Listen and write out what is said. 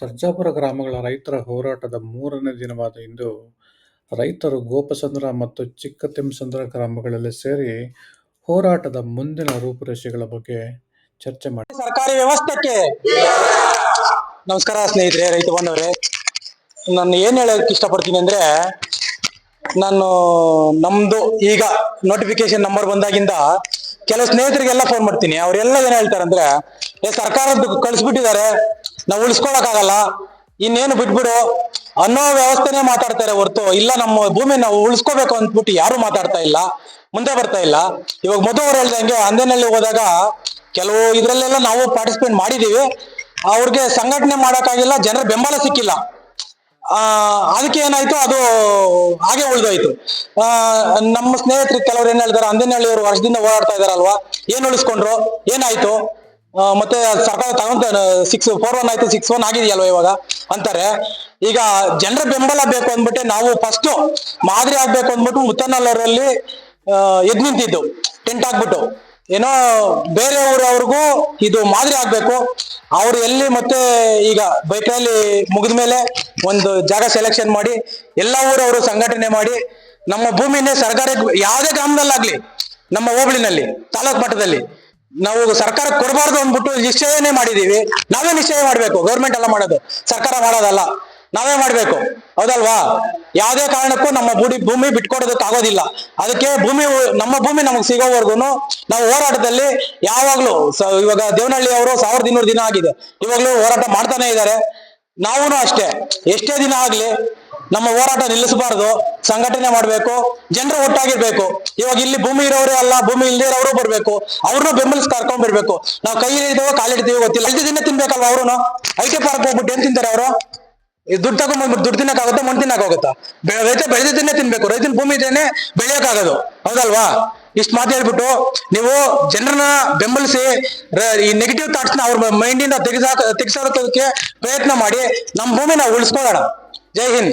ಸರ್ಜಾಪುರ ಗ್ರಾಮಗಳ ರೈತರ ಹೋರಾಟದ ಮೂರನೇ ದಿನವಾದ ಇಂದು ರೈತರು ಗೋಪಸಂದ್ರ ಮತ್ತು ಚಿಕ್ಕತಿಮ್ಮಸಂದ್ರ ಗ್ರಾಮಗಳಲ್ಲಿ ಸೇರಿ ಹೋರಾಟದ ಮುಂದಿನ ರೂಪುರೇಷೆಗಳ ಬಗ್ಗೆ ಚರ್ಚೆ ಮಾಡಿ ಸರ್ಕಾರಿ ವ್ಯವಸ್ಥೆಗೆ ನಮಸ್ಕಾರ ಸ್ನೇಹಿತರೆ, ರೈತ ಬಾಂಧವರೇ. ನಾನು ಏನ್ ಹೇಳಕ್ ಇಷ್ಟಪಡ್ತೀನಿ ಅಂದ್ರೆ, ನಾನು ನಮ್ದು ಈಗ ನೋಟಿಫಿಕೇಶನ್ ನಂಬರ್ ಬಂದಾಗಿಂದ ಕೆಲವು ಸ್ನೇಹಿತರಿಗೆಲ್ಲ ಫೋನ್ ಮಾಡ್ತೀನಿ. ಅವರೆಲ್ಲ ಏನ್ ಹೇಳ್ತಾರಂದ್ರೆ ಏ, ಸರ್ಕಾರದ್ದು ಕಳಿಸ್ಬಿಟ್ಟಿದ್ದಾರೆ. ನಾವು ಉಳಿಸ್ಕೊಳಕಾಗಲ್ಲ ಇನ್ನೇನು ಬಿಟ್ಬಿಡು. ಅನ್ನೋ ವ್ಯವಸ್ಥೆನೇ ಮಾತಾಡ್ತಾರೆ ಹೊರತು. ಇಲ್ಲ, ನಮ್ಮ ಭೂಮಿ ನಾವು ಉಳಿಸ್ಕೋಬೇಕು ಅಂದ್ಬಿಟ್ಟು ಯಾರು ಮಾತಾಡ್ತಾ ಇಲ್ಲ. ಮುಂದೆ ಬರ್ತಾ ಇಲ್ಲ. ಇವಾಗ ಮೊದಲು ಅವ್ರು ಹೇಳ್ದಂಗೆ ಅಂದೇನಲ್ಲಿ ಹೋದಾಗ ಕೆಲವು ಇದ್ರಲ್ಲೆಲ್ಲ ನಾವು ಪಾರ್ಟಿಸಿಪೇಟ್ ಮಾಡಿದೀವಿ. ಅವ್ರಿಗೆ ಸಂಘಟನೆ ಮಾಡೋಕ್ಕಾಗಿಲ್ಲ, ಜನರ ಬೆಂಬಲ ಸಿಕ್ಕಿಲ್ಲ. ಆ, ಅದಕ್ಕೆ ಏನಾಯ್ತು? ಅದು ಹಾಗೆ ಉಳಿದೋಯ್ತು. ಆ, ನಮ್ಮ ಸ್ನೇಹಿತರು ಕೆಲವ್ರು ಏನ್ ಹೇಳ್ತಾರೆ? ಅಂದಿನಹಳ್ಳಿ ಅವರು ವರ್ಷದಿಂದ ಓಡಾಡ್ತಾ ಇದಾರಲ್ವಾ? ಏನ್ ಉಳಿಸ್ಕೊಂಡ್ರು? ಏನಾಯ್ತು? ಮತ್ತೆ ಸರ್ಕಾರ ತಗೊಂತ ಸಿಕ್ಸ್ ಫೋರ್ ಒನ್ ಆಯ್ತು ಸಿಕ್ಸ್ ಒನ್ ಆಗಿದೆಯಲ್ವ ಇವಾಗ? ಅಂತಾರೆ. ಈಗ ಜನರ ಬೆಂಬಲ ಬೇಕು ಅಂದ್ಬಿಟ್ಟು ನಾವು ಫಸ್ಟ್ ಮಾದರಿ ಆಗ್ಬೇಕು ಅಂದ್ಬಿಟ್ಟು ಮುತ್ತನಲ್ಲರಲ್ಲಿ ಎದ್ ನಿಂತಿದ್ದು. ಟೆಂಟ್ ಹಾಕ್ಬಿಟ್ಟು. ಏನೋ ಬೇರೆ ಊರವ್ರಿಗೂ ಇದು ಮಾದರಿ ಆಗ್ಬೇಕು. ಅವ್ರು ಎಲ್ಲಿ ಮತ್ತೆ ಈಗ ಬೈಕ್ನಲ್ಲಿ ಮುಗಿದ ಮೇಲೆ ಒಂದು ಜಾಗ ಸೆಲೆಕ್ಷನ್ ಮಾಡಿ, ಎಲ್ಲ ಊರವರು ಸಂಘಟನೆ ಮಾಡಿ, ನಮ್ಮ ಭೂಮಿನೇ ಸರ್ಕಾರ ಯಾವುದೇ ಗ್ರಾಮದಲ್ಲಾಗ್ಲಿ, ನಮ್ಮ ಹೋಬಳಿನಲ್ಲಿ, ತಾಲೂಕು ಮಟ್ಟದಲ್ಲಿ. ನಾವು ಸರ್ಕಾರ ಕೊಡಬಾರ್ದು ಅಂದ್ಬಿಟ್ಟು ನಿಶ್ಚಯನೇ ಮಾಡಿದೀವಿ. ನಾವೇ ನಿಶ್ಚಯ ಮಾಡ್ಬೇಕು. ಗೌರ್ಮೆಂಟ್ ಎಲ್ಲ ಮಾಡೋದು. ಸರ್ಕಾರ ಮಾಡೋದಲ್ಲ. ನಾವೇ ಮಾಡ್ಬೇಕು. ಹೌದಲ್ವಾ? ಯಾವುದೇ ಕಾರಣಕ್ಕೂ ನಮ್ಮ ಬುಡಿ ಭೂಮಿ ಬಿಟ್ಕೊಡೋದಕ್ಕೆ ಆಗೋದಿಲ್ಲ. ಅದಕ್ಕೆ ಭೂಮಿ, ನಮ್ಮ ಭೂಮಿ ನಮಗೆ ಸಿಗೋವರೆಗೂ ನಾವು ಹೋರಾಟದಲ್ಲಿ ಯಾವಾಗ್ಲೂ ಇವಾಗ ದೇವನಹಳ್ಳಿ ಅವರು ಸಾವಿರದ ಇನ್ನೂರು ದಿನ ಆಗಿದೆ. ಇವಾಗ್ಲೂ ಹೋರಾಟ ಮಾಡ್ತಾನೆ ಇದ್ದಾರೆ. ನಾವು ಅಷ್ಟೇ. ಎಷ್ಟೇ ದಿನ ಆಗ್ಲಿ ನಮ್ಮ ಹೋರಾಟ ನಿಲ್ಲಿಸಬಾರದು, ಸಂಘಟನೆ ಮಾಡ್ಬೇಕು, ಜನರು ಒಟ್ಟಾಗಿರ್ಬೇಕು. ಇವಾಗ ಇಲ್ಲಿ ಭೂಮಿ ಇರೋರು ಅಲ್ಲ, ಭೂಮಿ ಇರೋರು ಬರ್ಬೇಕು. ಅವ್ರನ್ನೂ ಬೆಂಬಲಿಸಿ ಕರ್ಕೊಂಡ್ ಬರ್ಬೇಕು. ನಾವು ಕೈ ಹಿಡಿದೀವೋ ಕಾಲಿಡ್ತೀವೋ ಗೊತ್ತಿಲ್ಲ. ಐದು ದಿನ ತಿನ್ಬೇಕಲ್ವಾ ಅವ್ರು ಐ ಟಿ ಪಾರ್ಕ್ ಹೋಗ್ಬಿಟ್ಟು ಏನ್ ತಿಂತಾರೆ ಅವರು? ದುಡ್ಡು ತಗೊಂಡ್ಬಂದ್ಬಿಟ್ಟು ದುಡ್ಡು ತಿನ್ನಕ್ಕಾಗುತ್ತಾ ಮಣ್ಣು ತಿನ್ನಕ್ಕಾಗುತ್ತಾ ರೈತ ಬೆಳೆದಿದ್ದೇನೆ ತಿನ್ಬೇಕು. ರೈತನ ಭೂಮಿ ಇದ್ದೇನೆ ಬೆಳೆಯಕ್ಕಾಗೋದು. ಹೌದಲ್ವಾ? ಇಷ್ಟು ಮಾತು ಹೇಳ್ಬಿಟ್ಟು ನೀವು ಜನರನ್ನ ಬೆಂಬಲಿಸಿ ಈ ನೆಗೆಟಿವ್ ಥಾಟ್ಸ್ನ ಅವ್ರ ಮೈಂಡ್ ಇಂದ ತೆಗೆಸಾಕ ತೆಗೆಸೋದಕ್ಕೆ ಪ್ರಯತ್ನ ಮಾಡಿ ನಮ್ಮ ಭೂಮಿ ನಾವು ಉಳಿಸ್ಕೊಳ್ಳೋಣ. ಜೈ ಹಿಂದ್.